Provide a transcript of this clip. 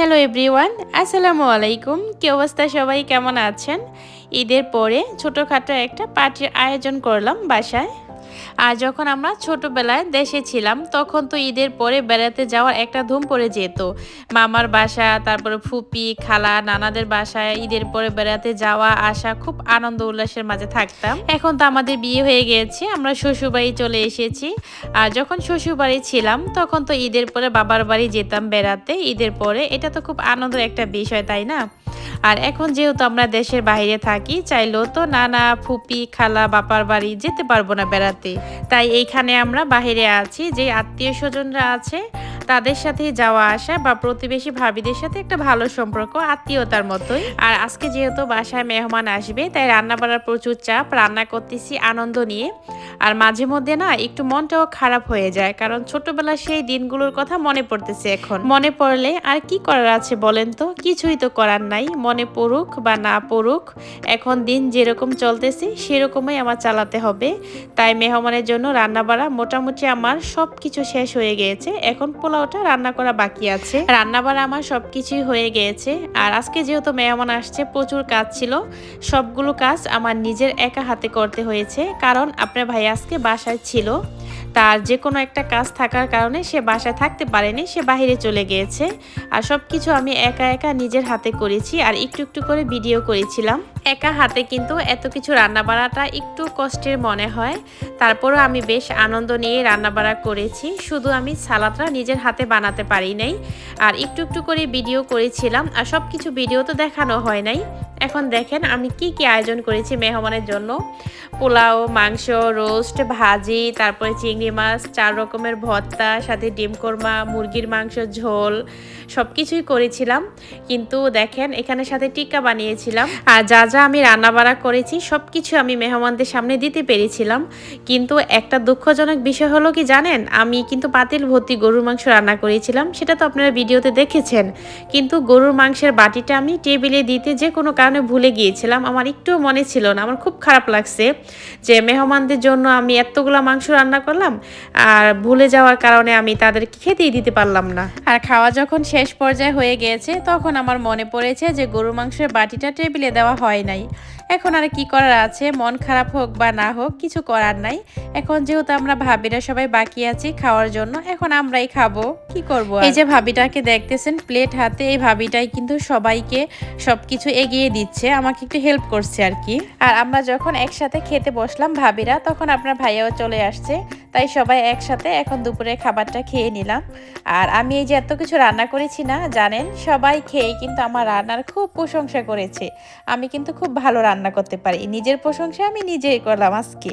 Hello everyone আসসালামু আলাইকুম কি অবস্থা সবাই? কেমন আছেন? ঈদের পরে ছোটোখাটো একটা পার্টির আয়োজন করলাম বাসায়। আর যখন আমরা ছোটবেলায় দেশে ছিলাম, তখন তো ঈদের পরে বেড়াতে যাওয়ার একটা ধুম পড়ে যেত। মামার বাসা, তারপরে ফুপি, খালা, নানাদের বাসায় ঈদের পরে বেড়াতে যাওয়া আসা খুব আনন্দ উল্লাসের মাঝে থাকতাম। এখন তো আমাদের বিয়ে হয়ে গিয়েছে আমরা শ্বশুরবাড়ি চলে এসেছি। আর যখন শ্বশুরবাড়ি ছিলাম, তখন তো ঈদের পরে বাবার বাড়ি যেতাম বেড়াতে। ঈদের পরে এটা তো খুব আনন্দের একটা বিষয়, তাই না? আর এখন যেহেতু আমরা দেশের বাইরে থাকি, চাইলেও তো নানা ফুপি, খালা, বাপার বাড়ি যেতে পারব না বেড়াতে। তাই এইখানে আমরা বাইরে আছি, যে আত্মীয় স্বজনরা আছে, তাদের সাথে যাওয়া আসা বা প্রতিবেশী ভাবিদের সাথে একটা ভালো সম্পর্ক, আত্মীয়তার মতোই। আর আজকে যেহেতু বাসায় মেহমান আসবে, তাই রান্না বাড়ার প্রচুর চাপ, রান্না করতেছি আনন্দ নিয়ে। আর মাঝে মধ্যে না একটু মনটাও খারাপ হয়ে যায়, কারণ ছোটবেলার সেই দিনগুলোর কথা মনে পড়তেছে এখন। মনে পড়লে আর কি করার আছে বলেন তো? কিছুই তো করার নাই, মনে পড়ুক বা না পড়ুক, এখন দিন যেরকম চলতেছে সেরকমই আমার চালাতে হবে। তাই মেহমানের জন্য রান্না বাড়া মোটামুটি আমার সব কিছু শেষ হয়ে গিয়েছে, এখন পোলাওটা রান্না করা বাকি আছে। রান্না বাড়া আমার সব কিছুই হয়ে গিয়েছে, আর আজকে যেহেতু মেহমান আসছে, প্রচুর কাজ ছিল, সবগুলো কাজ আমার নিজের একা হাতে করতে হয়েছে, কারণ আপনার ভাই আজকে বাসায় ছিল। তার যে কোনো একটা কাজ থাকার কারণে সে বাসায় থাকতে পারেনি, সে বাইরে চলে গিয়েছে। আর সব কিছু আমি একা একা নিজের হাতে করেছি আর একটু একটু করে ভিডিও করেছিলাম। একা হাতে কিন্তু এত কিছু রান্না বাড়াটা একটু কষ্টের মনে হয়। তারপরও আমি বেশ আনন্দ নিয়ে রান্না বাড়া করেছি। শুধু আমি সালাদটা নিজের হাতে বানাতে পারি নাই আর একটু একটু করে ভিডিও করেছিলাম আর সব কিছু ভিডিও তো দেখানো হয় নাই। এখন দেখেন আমি কি কি আয়োজন করেছি মেহমানের জন্য। পোলাও, মাংস রোস্ট ভাজি তারপরে চিংড়ি মাছ, চার রকমের ভর্তা, সাথে ডিম কোরমা, মুরগির মাংস, ঝোল সব কিছুই করেছিলাম। কিন্তু দেখেন, এখানে সাথে টিক্কা বানিয়েছিলাম। আর যা যা আমি রান্নাবাড়া করেছি সব কিছু আমি মেহমানদের সামনে দিতে পেরেছিলাম। কিন্তু একটা দুঃখজনক বিষয় হলো কি জানেন, আমি কিন্তু পাতিল ভর্তি গরুর মাংস রান্না করেছিলাম, সেটা তো আপনারা ভিডিওতে দেখেছেন। কিন্তু গরুর মাংসের বাটিটা আমি টেবিলে দিতে যে কোনো কারণে ভুলে গিয়েছিলাম। আমার একটু মনে ছিল না, আমার খুব খারাপ লাগছে যে মেহমানদের জন্য আমি এতগুলা মাংস রান্না করলাম আর ভুলে যাওয়ার কারণে আমি তাদেরকে খেতেই দিতে পারলাম না। আর খাওয়া যখন শেষ পর্যায়ে হয়ে গিয়েছে তখন আমার মনে পড়েছে যে গরু মাংসের বাটিটা টেবিলে দেওয়া হয় নাই। এখন আর কি করার আছে মন খারাপ হোক বা না হোক কিছু করার নাই। এখন যেহেতু আমরা ভাবিরা সবাই বাকি আছি খাওয়ার জন্য এখন আমরাই খাব। কি করব এই যে ভাবিটাকে দেখতেছেন প্লেট হাতে এই ভাবিটাই কিন্তু সবাইকে সবকিছু এগিয়ে দিচ্ছে আমাকে একটু হেল্প করছে আর কি। আর আমরা যখন একসাথে খেতে বসলাম ভাবিরা তখন আপনার ভাইয়াও চলে আসছে, তাই সবাই একসাথে এখন দুপুরে খাবারটা খেয়ে নিলাম। আর আমি এই যে এত কিছু রান্না করেছি না, জানেন, সবাই খেয়ে কিন্তু আমার রান্নার খুব প্রশংসা করেছে। আমি কিন্তু খুব ভালো রান্না করতে পারি। নিজের প্রশংসা আমি নিজেই করলাম আজকে।